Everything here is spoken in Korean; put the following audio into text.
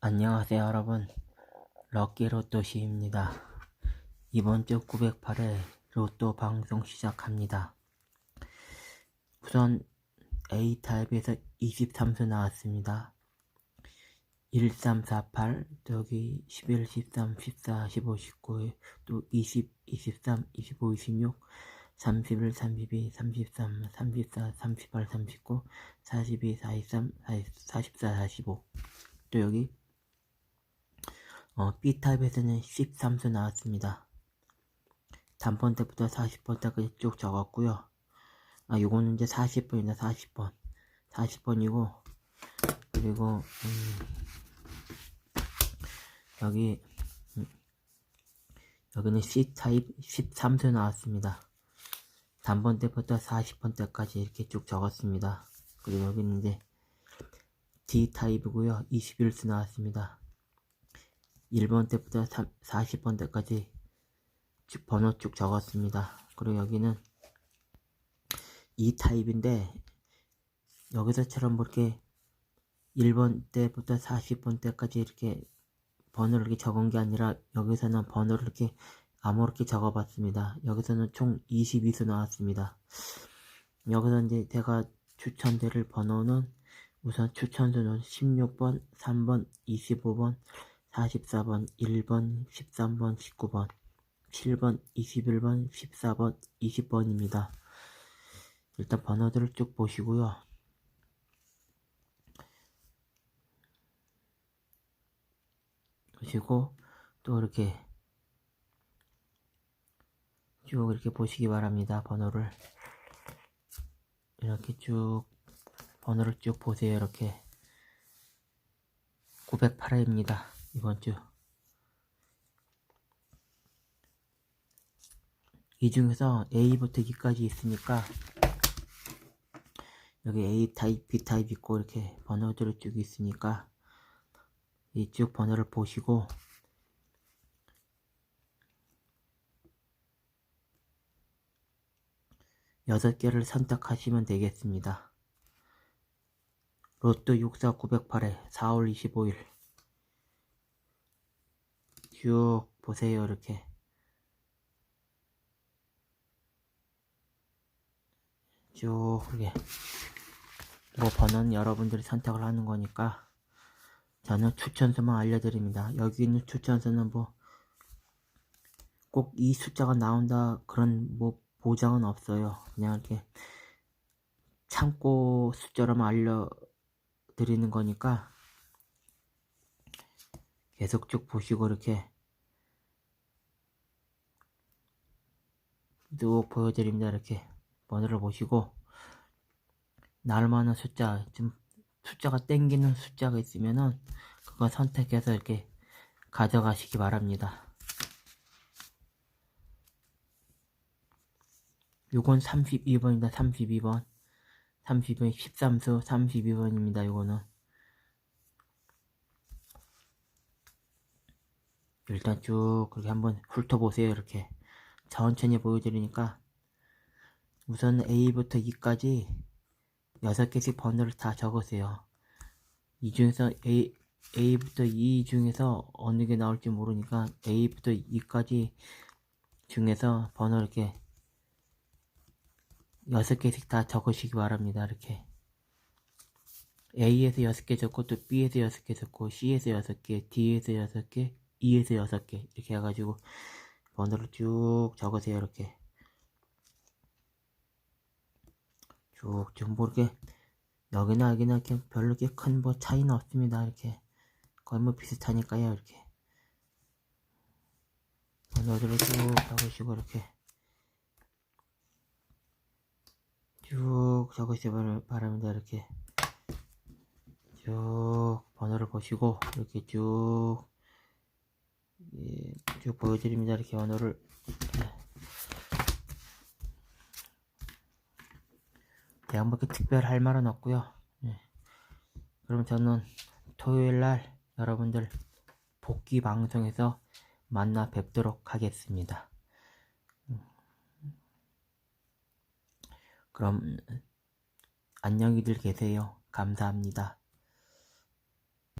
안녕하세요 여러분. 럭키 로또 시입니다. 이번 주 908회 로또 방송 시작합니다. 우선 A타입에서 23수 나왔습니다. 1348 여기 11 13 14 15 19 또 20 23 25 26 31 32 33 34 38 39 42 43 44 45또 여기 어, B타입에서는 13수 나왔습니다. 단번 때부터 40번 때까지 쭉 적었고요. 아, 요거는 이제 40번이다, 40번. 40번이고, 그리고, 음, 여기, 음, 여기는 C타입 13수 나왔습니다. 단번 때부터 40번 때까지 이렇게 쭉 적었습니다. 그리고 여기는 이제 D타입이고요. 21수 나왔습니다. 1번 때부터 40번 때까지 쭉 번호 쭉 적었습니다. 그리고 여기는 이 타입인데 여기서처럼 뭐 이렇게 1번 때부터 40번 때까지 이렇게 번호를 이렇게 적은 게 아니라 여기서는 번호를 이렇게 아무렇게 적어봤습니다. 여기서는 총 22수 나왔습니다. 여기서 이제 제가 추천드릴 번호는 우선 추천수는 16번, 3번, 25번, 44번, 1번, 13번, 19번, 7번, 21번, 14번, 20번입니다. 일단 번호들을 쭉 보시고요. 보시고 또 이렇게 쭉 이렇게 보시기 바랍니다. 번호를 이렇게 쭉 번호를 쭉 보세요. 이렇게 908회입니다. 이번 주. 이 중에서 A부터 E까지 있으니까 여기 A 타입, B 타입 있고 이렇게 번호들을 쭉 있으니까 이 쭉 번호를 보시고 여섯 개를 선택하시면 되겠습니다. 로또 64 908회 4월 25일 쭉 보세요 이렇게. 쭉 이렇게. 뭐 번호는 여러분들이 선택을 하는 거니까 저는 추천수만 알려드립니다. 여기 있는 추천수는 뭐 꼭 이 숫자가 나온다 그런 뭐 보장은 없어요. 그냥 이렇게 참고 숫자로만 알려드리는 거니까 계속 쭉 보시고 이렇게 쭉 보여드립니다. 이렇게 번호를 보시고 날만한 숫자 좀 숫자가 땡기는 숫자가 있으면은 그거 선택해서 이렇게 가져가시기 바랍니다. 요건 32번이다. 32번. 32번 13수 32번입니다 요거는 일단 쭉 그렇게 한번 훑어보세요 이렇게. 천천히 보여드리니까. 우선 A부터 E까지 6개씩 번호를 다 적으세요. 이 중에서 A, A부터 E 중에서 어느 게 나올지 모르니까 A부터 E까지 중에서 번호 이렇게 6개씩 다 적으시기 바랍니다 이렇게. A에서 6개 적고 또 B에서 6개 적고 C에서 6개 D에서 6개 2에서 6개 이렇게 해가지고 번호를 쭉 적으세요 이렇게. 쭉쭉 뭐 이렇게 여기나 여기나 이렇게 별로 이렇게 큰 뭐 차이는 없습니다 이렇게. 거의 뭐 비슷하니까요 이렇게. 번호들을 쭉 적으시고 이렇게. 쭉 적으시기 바랍니다 이렇게. 쭉 번호를 보시고 이렇게 쭉 예, 쭉 보여드립니다. 이렇게 언어를 대학 뭐 특별할 말은 없고요. 예. 그럼 저는 토요일 날 여러분들 복귀 방송에서 만나 뵙도록 하겠습니다. 그럼 안녕히들 계세요. 감사합니다.